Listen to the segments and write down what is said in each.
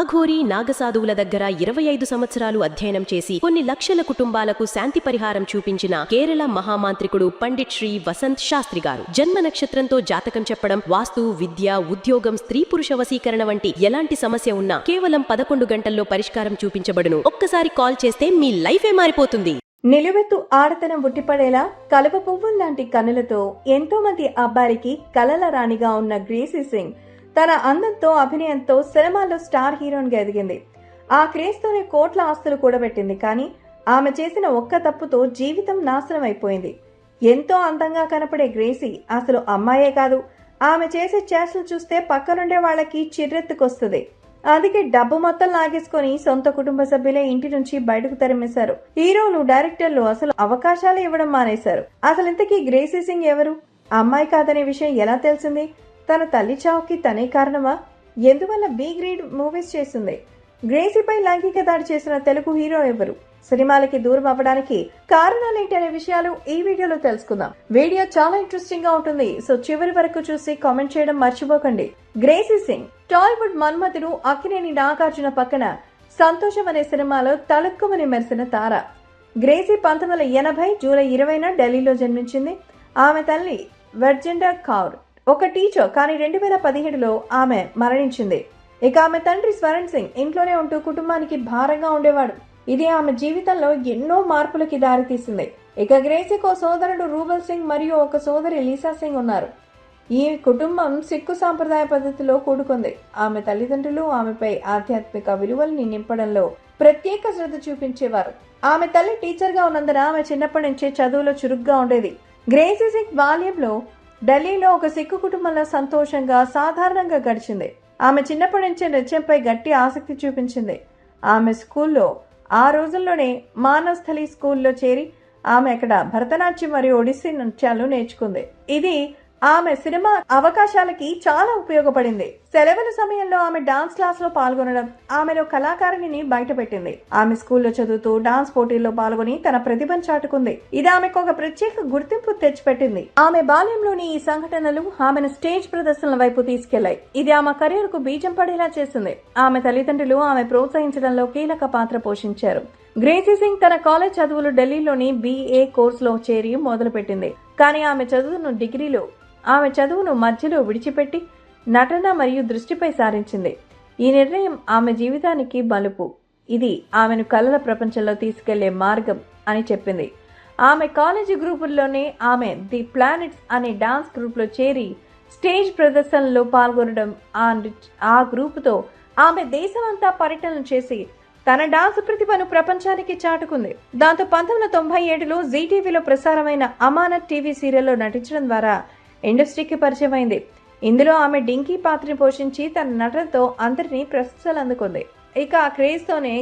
అఘోరి నాగసాధువుల దగ్గర ఇరవై ఐదు సంవత్సరాలు అధ్యయనం చేసి కొన్ని లక్షల కుటుంబాలకు శాంతి పరిహారం చూపించిన కేరళ మహామాంత్రికుడు పండిట్ శ్రీ వసంత్ శాస్త్రి గారు. జన్మ నక్షత్రంతో జాతకం చెప్పడం వాస్తు విద్య ఉద్యోగం స్త్రీ పురుష వశీకరణ వంటి ఎలాంటి సమస్య ఉన్నా కేవలం పదకొండు గంటల్లో పరిష్కారం చూపించబడును. ఒక్కసారి కాల్ చేస్తే మీ లైఫే మారిపోతుంది. నిలువెత్తు ఆడతనం ఉట్టిపడేలా కలప పువ్వుల్లాంటి కనులతో ఎంతో మంది అబ్బాయికి కలల రాణిగా ఉన్న గ్రేసీ సింగ్ తన అందంతో అభినయంతో సినిమాల్లో స్టార్ హీరోయిన్గా ఎదిగింది. ఆ క్రేజ్తోనే కోట్ల ఆస్తులు కూడబెట్టింది. కానీ ఆమె చేసిన ఒక్క తప్పుతో జీవితం నాశనం అయిపోయింది. ఎంతో అందంగా కనపడే గ్రేసీ అసలు అమ్మాయే కాదు. ఆమె చేసే చేష్టలు చూస్తే పక్కనుండే వాళ్ళకి చిర్రెత్తుకొస్తుంది. అందుకే డబ్బు మొత్తం లాగేసుకొని సొంత కుటుంబ సభ్యులే ఇంటి నుంచి బయటకు తరిమేశారు. హీరోలు డైరెక్టర్లు అసలు అవకాశాలు ఇవ్వడం మానేశారు. అసలు ఇంతకీ గ్రేసీ సింగ్ ఎవరు? అమ్మాయి కాదనే విషయం ఎలా తెలిసింది? తన తల్లి చావుకి తనే కారణమా? ఎందువల్ల బి గ్రేడ్ మూవీస్ చేస్తుంది? గ్రేసీపై లైంగిక దాడి చేసిన తెలుగు హీరో ఎవరు? సినిమాలకి దూరం అవ్వడానికి కారణాలేంటి అనే విషయాలు ఈ వీడియోలో తెలుసుకుందాం. వీడియో చాలా ఇంట్రెస్టింగ్గా ఉంటుంది. సో చివరి వరకు చూసి కామెంట్ చేయడం మర్చిపోకండి. గ్రేసీ సింగ్ టాలీవుడ్ మన్మథుడు అక్కినేని నాగార్జున పక్కన సంతోషం అనే సినిమాలో తళుక్కుమని మెరిసిన తార. గ్రేసీ పంతొమ్మిది వందల ఎనభై జూలై ఇరవైన ఢిల్లీలో జన్మించింది. ఆమె తల్లి వర్జెండా కౌర్. ఒక టీచర్ కానీ రెండు వేల పదిహేడులో ఆమె మరణించింది. ఇక ఆమె తండ్రి స్వరణ్ సింగ్ ఇంట్లోనే ఉంటూ కుటుంబానికి భారంగా ఉండేవాడు. ఇది ఆమె జీవితంలో ఎన్నో మార్పులకి దారితీసింది. ఇక గ్రేసీకో సోదరుడు రూబల్ సింగ్ మరియు ఒక సోదరి లీసా సింగ్ ఉన్నారు. ఈ కుటుంబం సిక్కు సాంప్రదాయ పద్ధతిలో కూడుకుంది. ఆమె తల్లిదండ్రులు ఆమెపై ఆధ్యాత్మిక విలువల్ని నింపడంలో ప్రత్యేక శ్రద్ధ చూపించేవారు. ఆమె తల్లి టీచర్గా ఉన్నందున ఆమె చిన్నప్పటి నుంచే చదువులో చురుగ్గా ఉండేది. గ్రేసీ సింగ్ బాల్యంలో ఢిల్లీలో ఒక సిక్కు కుటుంబంలో సంతోషంగా సాధారణంగా గడిచింది. ఆమె చిన్నప్పటి నుంచి నృత్యంపై గట్టి ఆసక్తి చూపించింది. ఆమె స్కూల్లో ఆ రోజుల్లోనే మానవస్థలి స్కూల్లో చేరి ఆమె అక్కడ భరతనాట్యం మరియు ఒడిస్సీ నృత్యాలు నేర్చుకుంది. ఇది ఆమె సినిమా అవకాశాలకి చాలా ఉపయోగపడింది. సెలవుల సమయంలో ఆమె డాన్స్ క్లాస్లో పాల్గొనడం ఆమెలో కళాకారిణిని బయటపెట్టింది. ఆమె స్కూల్లో చదువుతూ డాన్స్ పోటీల్లో పాల్గొని తన ప్రతిభను చాటుకుంది. ఇది ఆమెకు ఒక ప్రత్యేక గుర్తింపు తెచ్చిపెట్టింది. ఆమె బాల్యంలోని ఈ సంఘటనలు ఆమెను స్టేజ్ ప్రదర్శనల వైపు తీసుకెళ్ళాయి. ఇది ఆమె కెరీర్కు బీజం పడేలా చేసింది. ఆమె తల్లిదండ్రులు ఆమె ప్రోత్సహించడంలో కీలక పాత్ర పోషించారు. గ్రేసీ సింగ్ తన కాలేజ్ చదువులు ఢిల్లీలోని బీఏ కోర్సులో చేరి మొదలుపెట్టింది. కానీ ఆమె చదువును డిగ్రీలో ఆమె చదువును మధ్యలో విడిచిపెట్టి నటన మరియు దృష్టిపై సారించింది. ఈ నిర్ణయం ఆమె జీవితానికి మలుపు ఇది ఆమెను కళల ప్రపంచంలో తీసుకెళ్ళే మార్గం అని చెప్పింది. ఆమె కాలేజీ గ్రూపుల్లోనే ఆమె ది ప్లానెట్స్ అనే డాన్స్ గ్రూప్లో చేరి స్టేజ్ ప్రదర్శనలో పాల్గొనడం ఆ ఆ గ్రూపుతో ఆమె దేశమంతా పర్యటన చేసి తన డాన్స్ ప్రతిభను ప్రపంచానికి చాటుకుంది. దాంతో పంతొమ్మిది వందల తొంభై ఏడులో జీటీవీలో ప్రసారమైన అమానత్ టీవీ సీరియల్లో నటించడం ద్వారా ఇండస్ట్రీకి పరిచయం అయింది ఇందులో ఆమె డింకీ పాత్రని పోషించి తన నటనతో అందరినీ ప్రశంసలు అందుకుంది ఇక ఆ క్రేజ్ తోనే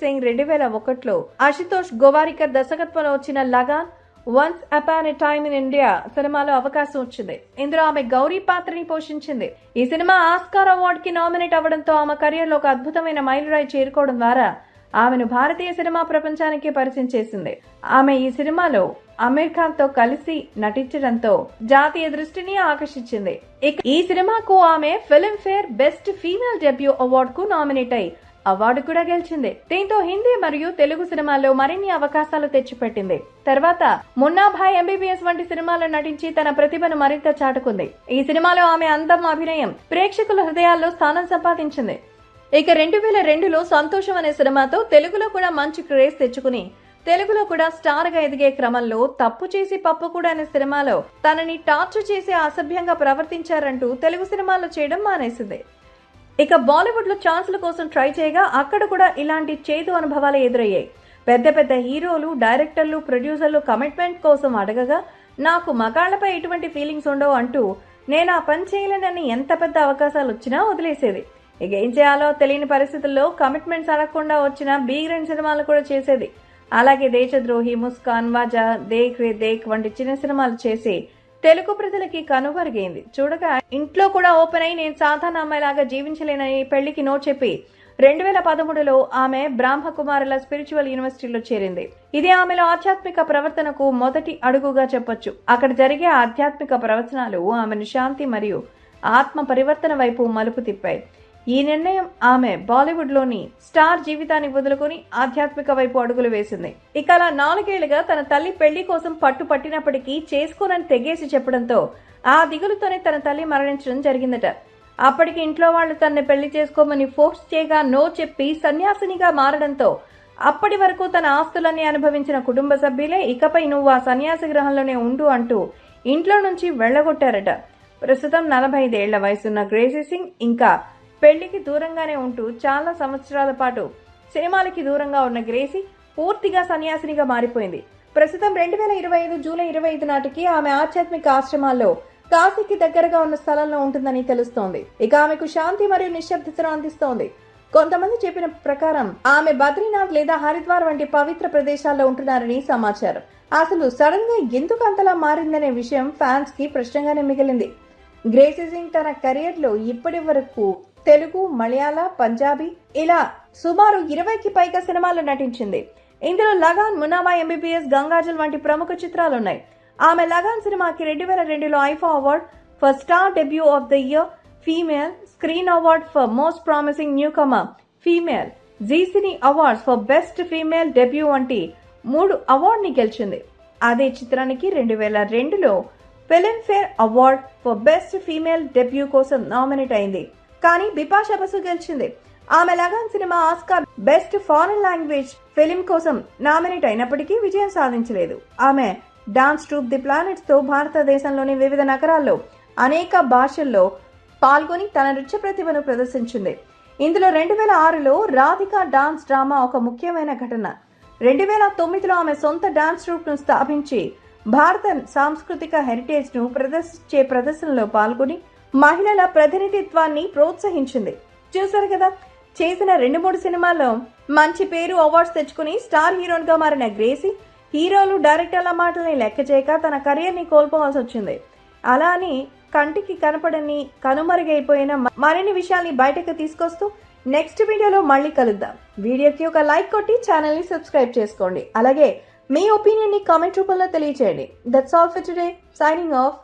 సింగ్ రెండు వేల ఒకటిలో అశుతోష్ గోవారికర్ దర్శకత్వంలో వచ్చిన Lagaan once upon a time in India సినిమాలో అవకాశం వచ్చింది. ఇందులో ఆమె గౌరీ పాత్రని పోషించింది. ఈ సినిమా ఆస్కార్ అవార్డ్కి నామినేట్ అవ్వడంతో ఆమె కెరియర్లో ఒక అద్భుతమైన మైలురాయి చేరుకోవడం ద్వారా ఆమెను భారతీయ సినిమా ప్రపంచానికి పరిచయం చేసింది. ఆమె ఈ సినిమాలో అమీర్ ఖాన్తో కలిసి నటించడంతో జాతీయ దృష్టిని ఆకర్షించింది. ఇక ఈ సినిమాకు ఆమె Filmfare best female debut award కు నామినేట్ అయి అవార్డు కూడా గెలిచింది. దీంతో హిందీ మరియు తెలుగు సినిమాల్లో మరిన్ని అవకాశాలు తెచ్చిపెట్టింది. తర్వాత మున్నాభాయ్ ఎంబీబీఎస్ వంటి సినిమాలో నటించి తన ప్రతిభను మరింత చాటుకుంది. ఈ సినిమాలో ఆమె అందం అభినయం ప్రేక్షకుల హృదయాల్లో స్థానం సంపాదించింది. ఇక రెండు వేల రెండులో సంతోషం అనే సినిమాతో తెలుగులో కూడా మంచి క్రేజ్ తెచ్చుకుని తెలుగులో కూడా స్టార్గా ఎదిగే క్రమంలో తప్పు చేసి పప్పు కూడా అనే సినిమాలో తనని టార్చర్ చేసి అసభ్యంగా ప్రవర్తించారంటూ తెలుగు సినిమాల్లో చేయడం మానేసింది. ఇక బాలీవుడ్లో ఛాన్సుల కోసం ట్రై చేయగా అక్కడ కూడా ఇలాంటి చేదు అనుభవాలు ఎదురయ్యాయి. పెద్ద పెద్ద హీరోలు డైరెక్టర్లు ప్రొడ్యూసర్లు కమిట్మెంట్ కోసం అడగగా నాకు మగాళ్ళపై ఎటువంటి ఫీలింగ్స్ ఉండవు అంటూ నేను ఆ పని చేయలేనని ఎంత పెద్ద అవకాశాలు వచ్చినా వదిలేసేది. ఇక ఏం చేయాలో తెలియని పరిస్థితుల్లో కమిట్మెంట్స్ అడగకుండా వచ్చిన బీ గ్రేడ్ సినిమాలు కూడా చేసేది. అలాగే దేశద్రోహి ముస్కాన్ వాజా దేఖ్ రే దేఖ్ వంటి చిన్న సినిమాలు చేసి తెలుగు ప్రజలకి కనుమరుగైంది. చూడగా ఇంట్లో కూడా ఓపెన్ అయి నేను సాధారణ అమ్మాయిలాగా జీవించలేనని పెళ్ళికి నో చెప్పి రెండు వేల పదమూడులో ఆమె బ్రాహ్మకుమారుల స్పిరిచువల్ యూనివర్సిటీలో చేరింది. ఇది ఆమెలో ఆధ్యాత్మిక ప్రవర్తనకు మొదటి అడుగుగా చెప్పొచ్చు. అక్కడ జరిగే ఆధ్యాత్మిక ప్రవచనాలు ఆమెను శాంతి మరియు ఆత్మ పరివర్తన వైపు మలుపు తిప్పాయి. ఈ నిర్ణయం ఆమె బాలీవుడ్లోని స్టార్ జీవితాన్ని వదులుకొని ఆధ్యాత్మిక వైపు అడుగులు వేసింది. ఇక అలా నాలుగేళ్ళుగా తన తల్లి పెళ్ళి కోసం పట్టు పట్టినప్పటికీ చేసుకోనని తెగేసి చెప్పడంతో ఆ దిగులుతోనే తన తల్లి మరణించడం జరిగిందట. అప్పటికి ఇంట్లో వాళ్ళు తనని పెళ్ళి చేసుకోమని ఫోర్స్ చేయగా నో చెప్పి సన్యాసినిగా మారడంతో అప్పటి వరకు తన ఆస్తులన్నీ అనుభవించిన కుటుంబ సభ్యులే ఇకపై నువ్వు ఆ సన్యాసి గృహంలోనే ఉండు అంటూ ఇంట్లో నుంచి వెళ్ళగొట్టారట. ప్రస్తుతం నలభై ఐదేళ్ళ వయసున్న గ్రేసీ సింగ్ ఇంకా పెళ్ళికి దూరంగానే ఉంటూ చాలా సంవత్సరాల పాటు సినిమాలకి దూరంగా ఉన్న గ్రేసీ పూర్తిగా సన్యాసినిగా మారిపోయింది. ప్రస్తుతం రెండు వేల ఇరవై ఐదు జూలై ఇరవై ఐదు నాటికి ఆమె ఆధ్యాత్మిక ఆశ్రమాల్లో కాశీకి దగ్గరగా ఉన్న స్థలంలో ఉంటుందని తెలుస్తోంది. ఇక ఆమెకు శాంతి మరియు నిశ్శబ్దతను అందిస్తోంది. కొంతమంది చెప్పిన ప్రకారం ఆమె బద్రీనాథ్ లేదా హరిద్వార్ వంటి పవిత్ర ప్రదేశాల్లో ఉంటున్నారని సమాచారం. అసలు సడన్గా ఎందుకు అంతలా మారిందనే విషయం ఫ్యాన్స్కి ప్రశ్నగానే మిగిలింది. గ్రేసీ సింగ్ తన కెరియర్లో ఇప్పటి వరకు తెలుగు మలయాళ పంజాబీ ఇలా సుమారు ఇరవైకి పైగా సినిమాల్లో నటించింది. ఇందులో లగాన్ మునాబా ఎంబీబీఎస్ గంగాజల్ వంటి ప్రముఖ చిత్రాలున్నాయి. ఆమె లగాన్ సినిమాకి రెండు వేల రెండులో IIFA award for star debut of the year female screen award for most promising newcomer female Zee cine awards for best female debut వంటి మూడు అవార్డుని గెలిచింది. అదే చిత్రానికి రెండు వేల రెండులో Filmfare award for best female debut కోసం నామినేట్ అయింది. కానీ బిపాషా బసు గెలిచింది. ఆమె Lagaan cinema Oscar best foreign language film కోసం నామినేట్ అయినప్పటికీ విజయం సాధించలేదు. ఆమె డాన్స్ ట్రూప్ ది ప్లానెట్స్తో భారతదేశంలోని వివిధ నగరాల్లో అనేక భాషల్లో పాల్గొని తన నృత్య ప్రతిభను ప్రదర్శించింది. ఇందులో రెండు వేల ఆరులో రాధిక డాన్స్ డ్రామా ఒక ముఖ్యమైన ఘటన. రెండు వేల తొమ్మిదిలో ఆమె సొంత డాన్స్ ట్రూప్ను స్థాపించి భారత సాంస్కృతిక హెరిటేజ్ను ప్రదర్శించే ప్రదర్శనలో పాల్గొని మహిళల ప్రతినిధిత్వాన్ని ప్రోత్సహించింది. చూసారు కదా చేసిన రెండు మూడు సినిమాల్లో మంచి పేరు అవార్డ్స్ తెచ్చుకుని స్టార్ హీరోయిన్గా మారిన గ్రేసీ హీరోలు డైరెక్టర్ల మాటల్ని లెక్క చేయక తన కరియర్ని కోల్పోవాల్సి వచ్చింది. అలా అని కంటికి కనపడని కనుమరుగైపోయిన మరిన్ని విషయాల్ని బయటకు తీసుకొస్తూ నెక్స్ట్ వీడియోలో మళ్ళీ కలుద్దాం. వీడియోకి ఒక లైక్ కొట్టి ఛానల్ని సబ్స్క్రైబ్ చేసుకోండి. అలాగే మీ ఒపీనియన్ని కామెంట్ రూపంలో తెలియచేయండి. That's all for today signing off